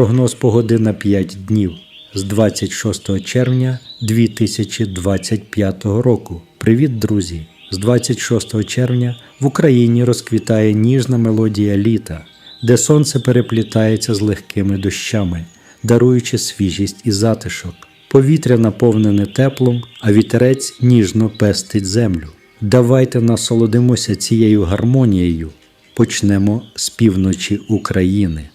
прогноз погоди на 5 днів з 26 червня 2025 року. Привіт, друзі! З 26 червня в Україні розквітає ніжна мелодія літа, де сонце переплітається з легкими дощами, даруючи свіжість і затишок. Повітря наповнене теплом, а вітерець ніжно пестить землю. Давайте насолодимося цією гармонією. Почнемо з півночі України.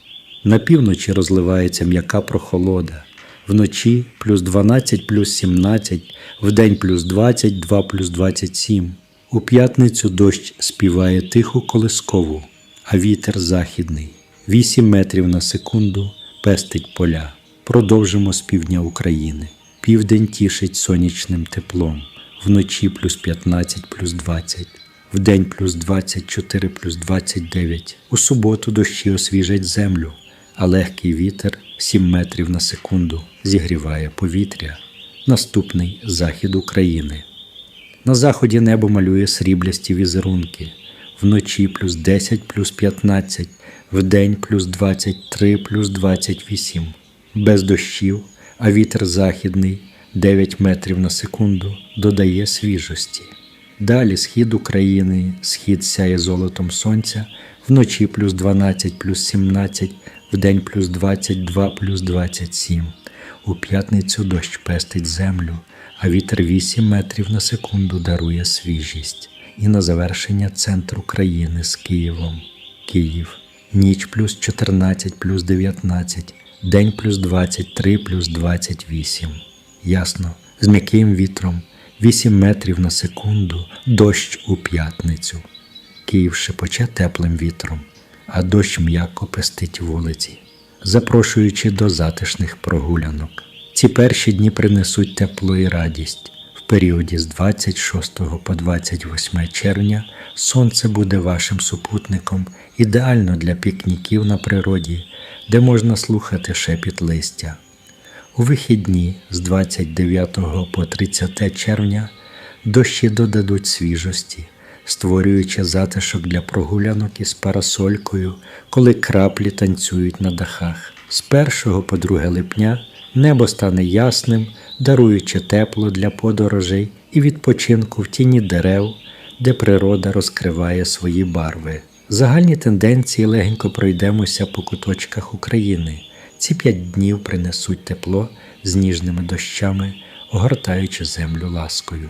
На півночі розливається м'яка прохолода. Вночі плюс 12 плюс 17, вдень плюс 22 плюс 27. У п'ятницю дощ співає тиху колискову, а вітер західний. 8 метрів на секунду пестить поля. Продовжимо з півдня України. Південь тішить сонячним теплом. Вночі плюс 15 плюс 20. Вдень плюс 24 плюс 29. У суботу дощі освіжать землю, а легкий вітер 7 метрів на секунду зігріває повітря. Наступний захід України. На заході небо малює сріблясті візерунки. Вночі плюс 10 плюс 15, вдень плюс 23 плюс 28. Без дощів, а вітер західний 9 метрів на секунду додає свіжості. Далі схід України, схід сяє золотом сонця, вночі плюс 12 плюс 17, вдень плюс 22 плюс 27. У п'ятницю дощ пестить землю, а вітер 8 метрів на секунду дарує свіжість. І на завершення центр України з Києвом. Київ. Ніч плюс 14 плюс 19, день плюс 23 плюс 28. Ясно, з м'яким вітром 8 метрів на секунду, дощ у п'ятницю. Київ шепоче теплим вітром, а дощ м'яко пестить вулиці, запрошуючи до затишних прогулянок. Ці перші дні принесуть тепло і радість. В періоді з 26 по 28 червня сонце буде вашим супутником ідеально для пікніків на природі, де можна слухати шепіт листя. У вихідні з 29 по 30 червня дощі додадуть свіжості, створюючи затишок для прогулянок із парасолькою, коли краплі танцюють на дахах. З 1 по 2 липня небо стане ясним, даруючи тепло для подорожей і відпочинку в тіні дерев, де природа розкриває свої барви. Загальні тенденції легенько пройдемося по куточках України. Ці п'ять днів принесуть тепло з ніжними дощами, огортаючи землю ласкою.